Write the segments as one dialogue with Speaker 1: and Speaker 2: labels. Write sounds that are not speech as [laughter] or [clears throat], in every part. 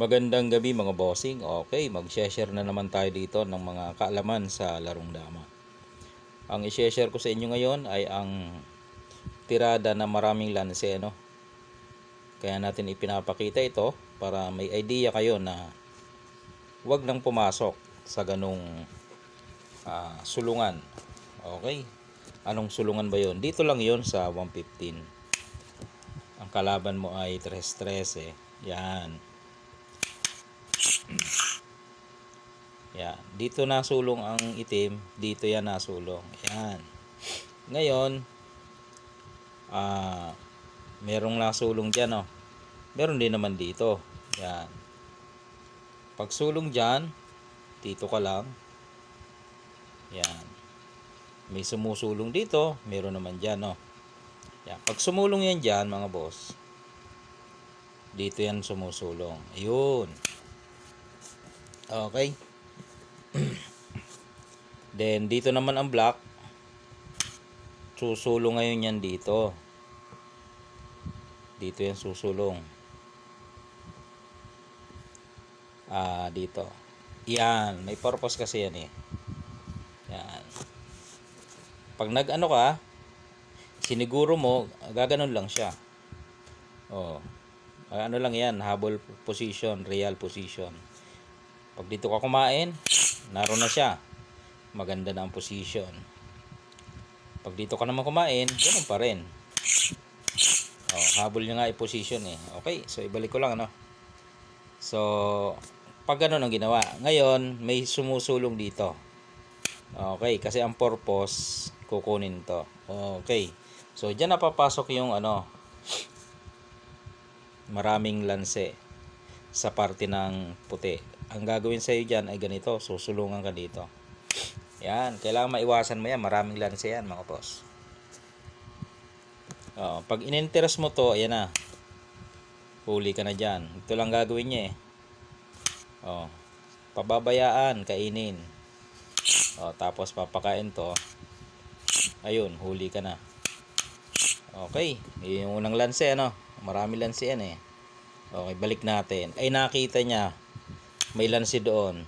Speaker 1: Magandang gabi mga bossing. Okay, mag-share na naman tayo dito ng mga kaalaman sa larong dama. Ang i-share ko sa inyo ngayon ay ang tirada na maraming lanse. Ano? Kaya natin ipinapakita ito para may idea kayo na wag nang pumasok sa ganong ah, sulungan. Okay? Anong sulungan ba yon? Dito lang yon sa 115. Ang kalaban mo ay 313. Yan. Yan. Dito nasulong ang itim, dito yan nasulong. Yan. Ngayon, ah merong nasulong dyan, oh. Meron din naman dito. Yan. Pag sulong dyan, dito ka lang. Yan. May sumusulong dito, meron naman dyan, oh. Yan. Pag sumulong yan dyan, mga boss, dito yan sumusulong. Ayun. Okay. [clears throat] Then, dito naman ang black. Susulong ngayon yan dito. Dito yan susulong. Ah, dito. Yan. May purpose kasi yan eh. Yan. Pag nag-ano ka, siniguro mo, gaganon lang siya. Oh. Ano lang yan, habol position, real position. Pag dito ka kumain, naroon na siya. Maganda na ang position. Pag dito ka naman kumain, ganun pa rin. Oh, habol niya nga yung position eh. Okay, so ibalik ko lang ano. So, pag ganun ang ginawa. Ngayon, may sumusulong dito. Okay, kasi ang purpose, kukunin to. Okay. So, dyan napapasok yung ano, maraming lanse sa parte ng puti. Ang gagawin sa iyo diyan ay ganito, susulungan ka dito. Yan, kailangan maiwasan mo yan, maraming lanse yan mga boss. Oh, pag ininteres mo to, ayan na. Huli ka na diyan. Ito lang gagawin niya eh. Oh, pababayaan, kainin. Oh, tapos papakain to. Ayun, huli ka na. Okay, yung unang lanse ano. Marami lanse yan eh. Okay, balik natin. Ay nakita niya may lanse doon.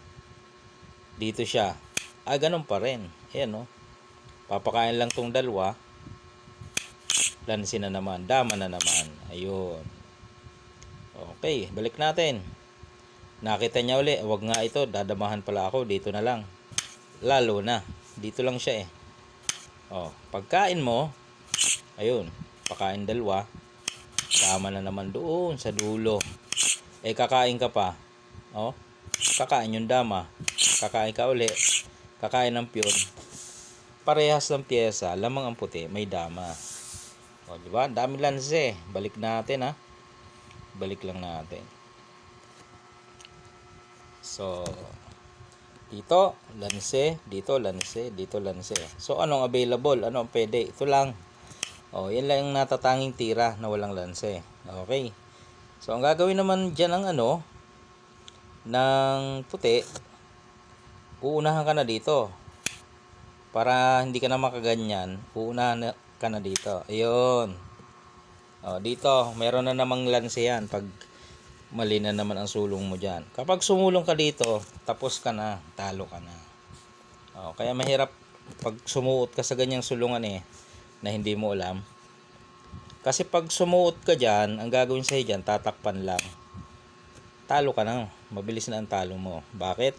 Speaker 1: Dito siya. Ah, ganun pa rin. Ayan oh. Papakain lang tong dalawa. Lanse na naman. Dama na naman. Ayun. Okay, balik natin. Nakita niya uli, wag nga ito, dadamahan pala ako, dito na lang. Lalo na, dito lang siya eh. Oh, pagkain mo, ayun, pakain dalawa, Tama na naman doon sa dulo. Eh kakain ka pa. Oh. Kakain yung dama. Kakain ka uli. Kakain ng piyon. Parehas ng pyesa, lamang ang puti, may dama. O, di ba? Dami lanse. Balik natin ha. Balik lang natin. So, dito, lanse, dito, lanse, dito, lanse. So, anong available? Ano pwede? Ito lang. Oh, yan lang yung natatanging tira na walang lanse. Okay. So, ang gagawin naman dyan ng ano, ng puti, uunahan ka na dito. Para hindi ka na makaganyan, uunahan na- ka na dito. Ayun. Oh, dito, meron na namang lanse yan pag mali na naman ang sulong mo dyan. Kapag sumulong ka dito, tapos ka na, talo ka na. Oh, kaya mahirap pag sumuot ka sa ganyang sulungan eh na hindi mo alam. Kasi pag sumuot ka dyan, ang gagawin sa'yo dyan, tatakpan lang. Talo ka na. Mabilis na ang talo mo. Bakit?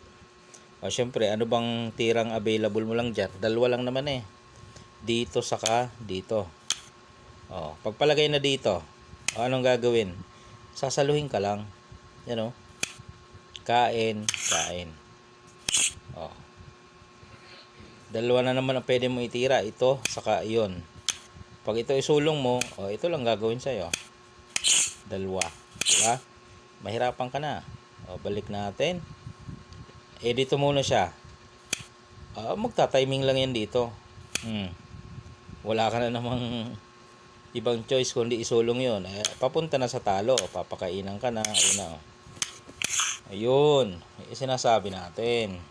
Speaker 1: O syempre, ano bang tirang available mo lang dyan? Dalawa lang naman eh. Dito saka dito. O, pagpalagay na dito, o anong gagawin? Sasaluhin ka lang. Yan o. Kain, kain. O. Dalawa na naman ang pwede mo itira. Ito, saka iyon. Pag ito isulong mo, o ito lang gagawin sa'yo. Dalawa. Diba? Mahirapan ka na. O, balik natin. Eh, dito muna siya. Ah, magta-timing lang yan dito. Hmm. Wala ka na namang ibang choice kundi isulong yon. Eh, papunta na sa talo. Papakainan ka na. Ayun na. o. Ayun. Eh, sinasabi natin.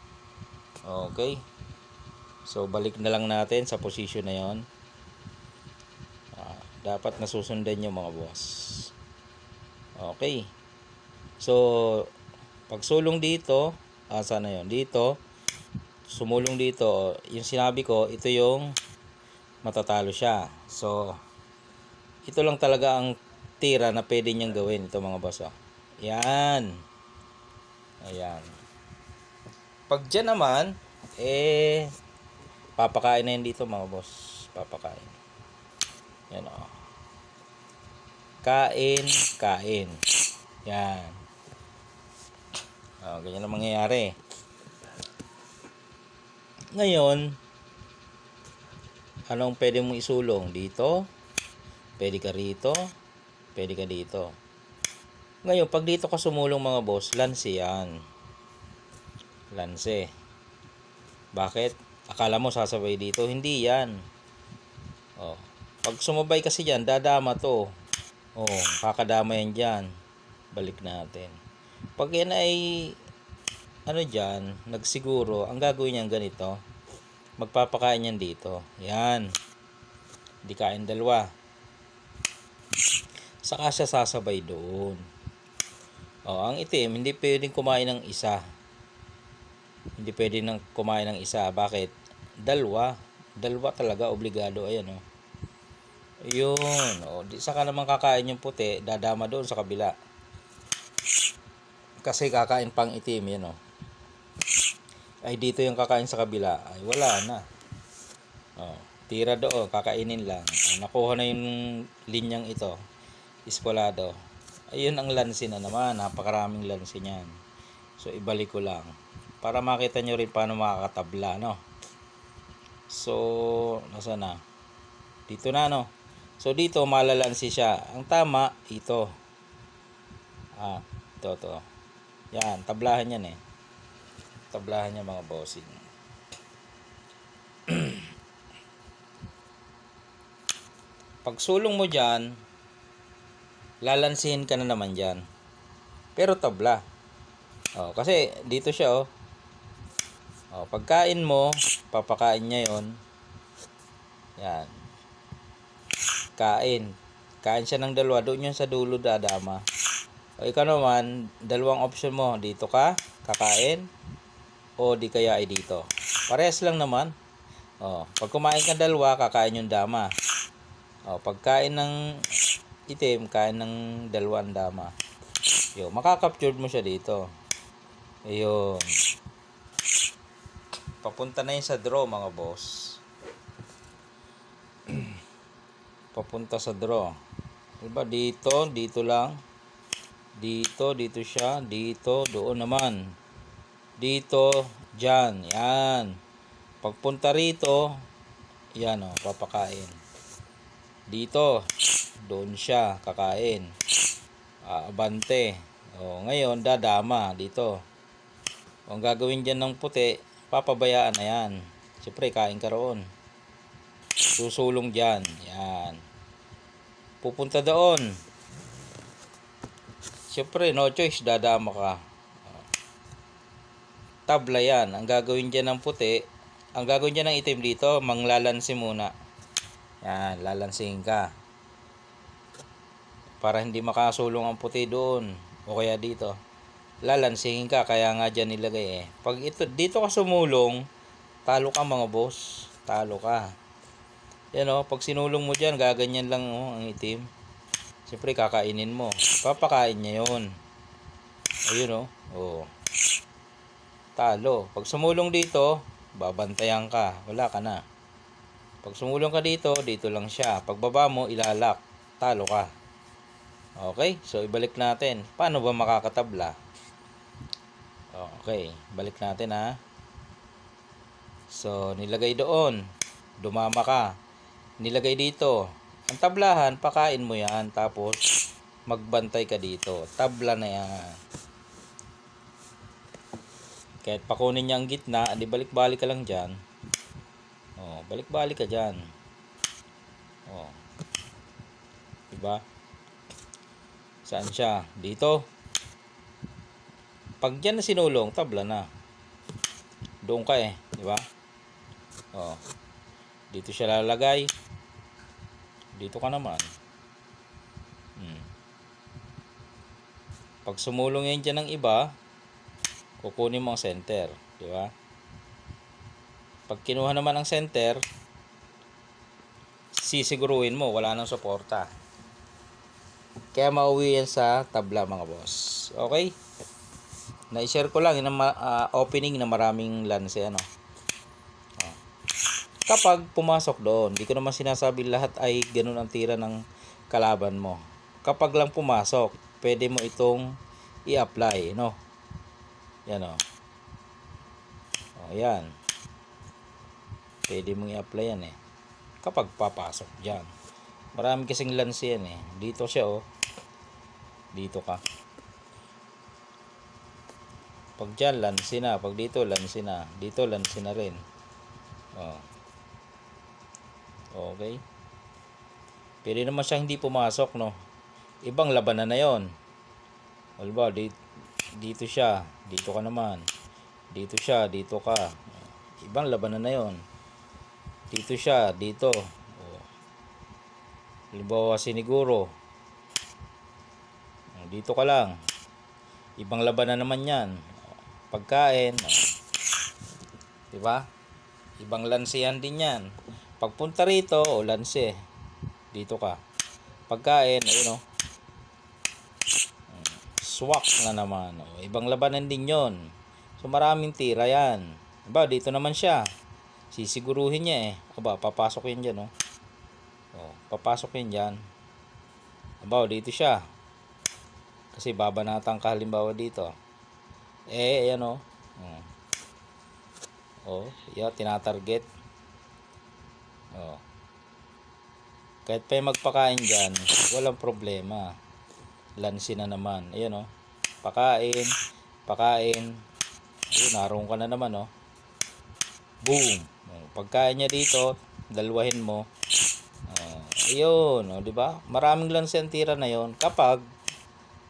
Speaker 1: Okay. So, balik na lang natin sa position na yon. Ah, dapat nasusundan nyo mga boss. Okay. So, pag sulong dito, ah, sana yun? Dito, sumulong dito, yung sinabi ko, ito yung matatalo siya. So, ito lang talaga ang tira na pwede niyang gawin ito mga boss. Oh. Yan. Ayan. Pag dyan naman, eh, papakain na yun dito mga boss. Papakain. Yan o. Kain, kain. Yan. O, ganyan ang mangyayari. Ngayon, anong pwede mong isulong? Dito? Pwede ka rito? Pwede ka dito. Ngayon, pag dito ka sumulong mga boss, lanse yan. Lanse. Bakit? Akala mo sasabay dito? Hindi yan. Oh. Pag sumabay kasi dyan, dadama to. Oh, kakadama yan dyan. Balik natin. Pag yan ay ano dyan, nagsiguro, ang gagawin niyan ganito, magpapakain yan dito. Yan. Hindi kain dalawa. Saka siya sasabay doon. Oh, ang itim, hindi pwedeng kumain ng isa. Hindi pwedeng nang kumain ng isa. Bakit? Dalawa. Dalawa talaga, obligado. Ayan, oh. Yun. Oh, di saka naman kakain yung puti, dadama doon sa kabila. Kasi kakain pang itim, yan, oh. Ay, dito yung kakain sa kabila. Ay, wala na. Oh, tira doon, kakainin lang. Oh, nakuha na yung linyang ito. Ispolado. Ayun ang lansi na naman. Napakaraming lansi niyan. So, ibalik ko lang. Para makita nyo rin paano makakatabla, no? So, nasa na? Dito na, no? So, dito, malalansi siya. Ang tama, ito. Ah, ito, to. Yan, tablahan yan eh. Tablahan niya mga bossing. [clears throat] Pag sulong mo dyan, lalansihin ka na naman dyan. Pero tabla. Oh, kasi dito siya oh. Oh, pagkain mo, papakain niya 'yon. Yan. Kain. Kain siya ng dalawa, doon yun sa dulo dadama. O ikaw naman, dalawang option mo. Dito ka, kakain, o di kaya ay dito. Parehas lang naman. O, pag kumain ka dalawa, kakain yung dama. O, pagkain ng itim, kain ng dalawang dama. Yo, makakaptured mo siya dito. Ayun. Papunta na yun sa draw, mga boss. [clears throat] Papunta sa draw. Diba, dito, dito lang. Dito, dito siya. Dito, doon naman. Dito, dyan. Yan. Pagpunta rito, yan o, papakain. Dito, doon siya, kakain. Abante. O, ngayon, dadama dito. O, gagawin dyan ng puti, papabayaan na yan. Siyempre, kain ka roon. Susulong dyan. Yan. Pupunta doon. Siyempre, no choice, dadama ka. Tabla yan. Ang gagawin dyan ng puti, ang gagawin dyan ng itim dito, manglalansi muna. Yan, lalansihin ka. Para hindi makasulong ang puti doon. O kaya dito. Lalansihin ka, kaya nga dyan nilagay eh. Pag ito, dito ka sumulong, talo ka mga boss. Talo ka. Yan o, pag sinulong mo dyan, gaganyan lang oh, ang itim. Siyempre, kakainin mo. Papakain niya yun. Ayun o. Oh. Talo. Pag sumulong dito, babantayan ka. Wala ka na. Pag sumulong ka dito, dito lang siya. Pag baba mo, ilalak. Talo ka. Okay, so ibalik natin. Paano ba makakatabla? Okay, balik natin ha. So, nilagay doon. Dumama ka. Nilagay dito. Ang tablahan, pakain mo yan. Tapos, magbantay ka dito. Tabla na yan. Kahit pakunin niya ang gitna, di balik-balik ka lang dyan. Oh, balik-balik ka dyan. Oh. Diba? Saan siya? Dito. Pag dyan na sinulong, tabla na. Doon ka eh. Di ba? Oh. Dito siya lalagay. Dito ka naman. Hmm. Pag sumulong yan dyan ng iba, kukunin mo ang center. Di ba? Pag kinuha naman ang center, sisiguruhin mo, wala nang suporta. Kaya mauwi yan sa tabla mga boss. Okay? Na-share ko lang yung opening na maraming lance ano. Kapag pumasok doon, di ko naman sinasabi lahat ay ganun ang tira ng kalaban mo. Kapag lang pumasok, pwede mo itong i-apply, no? Yan oh. Oh, yan. Pwede mong i-apply yan eh. Kapag papasok diyan. Marami kasing lance yan eh. Dito siya oh. Dito ka. Pag dyan, lance na. Pag dito, lance na. Dito, lance na rin. Oh. Okay. Pwede naman siya hindi pumasok, no? Ibang labanan na yon. Halimbawa, dito, dito siya. Dito ka naman. Dito siya. Dito ka. Ibang labanan na yon. Dito siya. Dito. Halimbawa, siniguro. Dito ka lang. Ibang labanan naman yan. Pagkain. Diba? Ibang lansehan din yan. Pagpunta rito, o lanse. Dito ka. Pagkain, ayun o. Swak na naman. O. Ibang labanan din yon. So maraming tira yan. Diba, dito naman siya. Sisiguruhin niya eh. Aba, papasok yan dyan o. O, papasok yan dyan. Aba, dito siya. Kasi babanatan ka halimbawa dito. Eh, ayan o. Oh. Oh, yeah, tinatarget. Oh. Kahit pa magpakain dyan, walang problema. Lansi na naman. Ayan oh. Pakain, pakain. Ayun, naroon ka na naman oh. Boom. Oh, pagkain niya dito, dalwahin mo. Oh, ayun, oh, di ba? Maraming lansi ang tira na yon kapag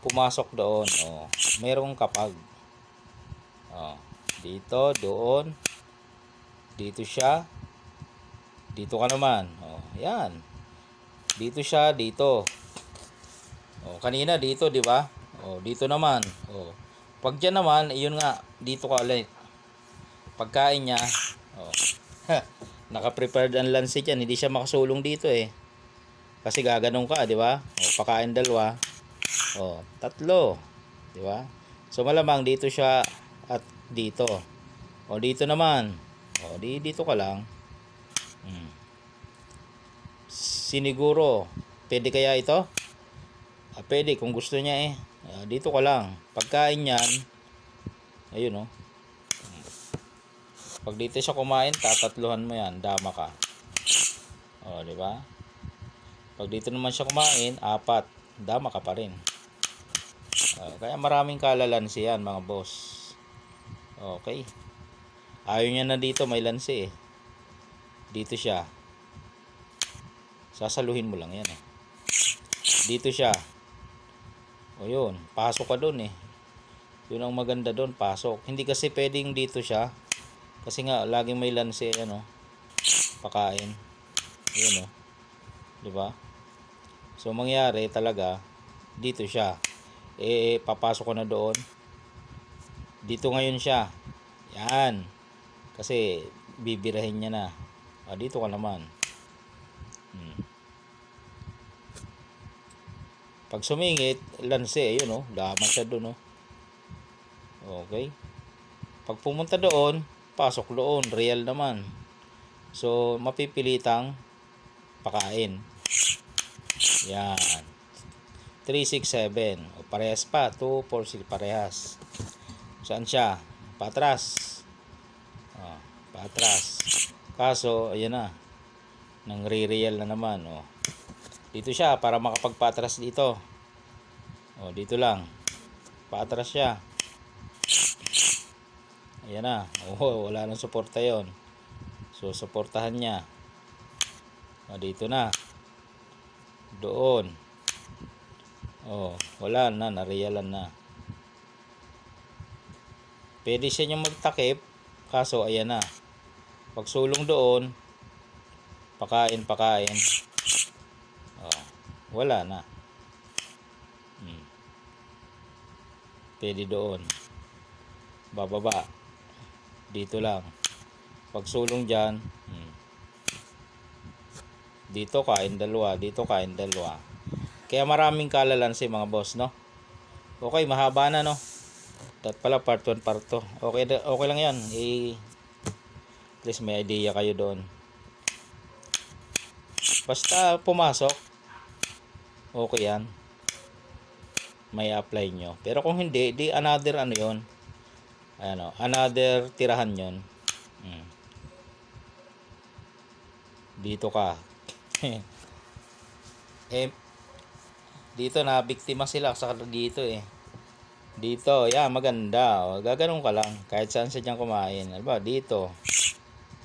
Speaker 1: pumasok doon. Oh, merong kapag. Oh, dito, doon. Dito siya. Dito ka naman. Oh, yan. Dito siya, dito. Oh, kanina dito, di ba? Oh, dito naman. Oh. Pag diyan naman, iyon nga, dito ka ulit. Pagkain niya, oh. [laughs] Naka-prepared ang lance diyan, hindi siya makasulong dito eh. Kasi gaganong ka, di ba? Oh, pakain dalawa. Oh, tatlo. Di ba? So malamang dito siya at dito. O dito naman. O di dito ka lang. Hmm. Siniguro. Pwede kaya ito? Ah, pwede kung gusto niya eh. Ah, dito ka lang. Pagkain yan. Ayun oh. Pag dito siya kumain, tatatluhan mo yan. Dama ka. O, di ba? Pag dito naman siya kumain, apat. Dama ka pa rin. Ah, kaya maraming kalalansi yan, mga boss. Okay. Ayaw niya na dito, may lansi eh. Dito siya. Sasaluhin mo lang yan eh. Dito siya. O yun, pasok ka doon eh. Yun ang maganda doon, pasok. Hindi kasi pwedeng dito siya. Kasi nga, laging may lansi, ano, pakain. Yun o. Di ba? So, mangyari talaga, dito siya. Eh, papasok ko na doon. Dito ngayon siya. Yan. Kasi bibirahin niya na. Ah, dito ka naman. Hmm. Pag sumingit, lanse, yun oh. Daman siya doon oh. Okay. Pag pumunta doon, pasok doon. Real naman. So, mapipilitang pakain. Yan. 367. O, parehas pa. 2, 4, 6, parehas. Saan siya? Patras. Oh, patras. Kaso, ayan na. Nang re-real na naman. Oh. Dito siya para makapagpatras dito. Oh, dito lang. Patras siya. Ayan na. Oh, wala nang suporta yon. So, suportahan niya. Oh, dito na. Doon. Oh, wala na. Narealan na. Pwede siya niyang magtakip, kaso ayan na. Pag sulong doon, pakain, pakain. Oh, wala na. Hmm. Pwede doon. Bababa. Dito lang. Pag sulong dyan, hmm. dito kain dalawa, dito kain dalawa. Kaya maraming kalalansi mga boss, no? Okay, mahaba na, no? Dat pala part 1, part 2. Okay, okay lang yan. I- least may idea kayo doon. Basta pumasok, okay yan. May apply nyo. Pero kung hindi, di another ano yon ano, another tirahan yon Hmm. Dito ka. [laughs] eh, dito na biktima sila sa dito eh. Dito, yan, maganda. Gaganon ka lang. Kahit saan sa dyan kumain. Ano ba, dito.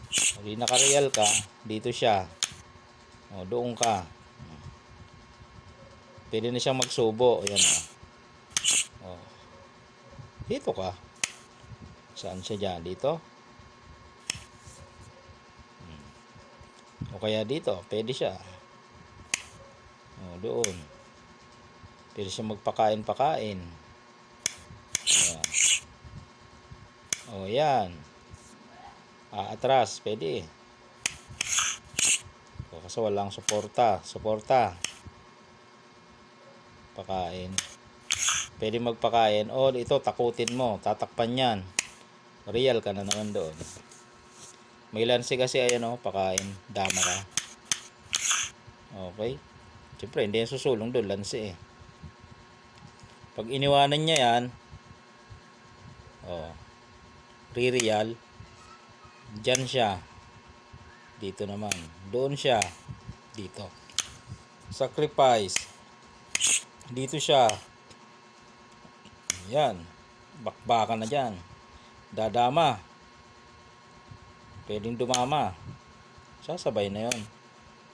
Speaker 1: O, di nakareal ka, dito siya. O, doon ka. Pwede na siyang magsubo. Ayan o. O. Dito ka. Saan siya dyan? Dito? Hmm. O kaya dito, pwede siya. O, doon. Pwede siya magpakain-pakain. Ayan. O, yan. Ah, atras, pwede. O, kasi walang suporta. Suporta. Pakain. Pwede magpakain. O, ito, takutin mo. Tatakpan yan. Real ka na naman doon. May lansi kasi, ayan o, pakain. Dama ka. Okay. Siyempre, hindi yan susulong doon. Lansi eh. Pag iniwanan niya yan, oh, re-real, dyan siya. Dito naman. Doon siya. Dito. Sacrifice. Dito siya. Yan. Bakbakan na dyan. Dadama. Pwedeng dumama. Sasabay na yon.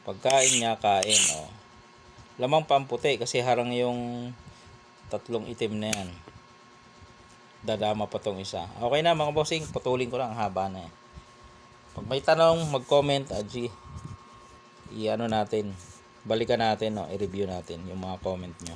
Speaker 1: Pagkain niya, kain. Oh. Lamang pamputi kasi harang yung tatlong itim na yan. Dadama pa tong isa. Okay na mga bossing, putulin ko lang ang haba na eh. Pag may tanong, mag-comment, Aji. I-ano natin, balikan natin, no, i-review natin yung mga comment nyo.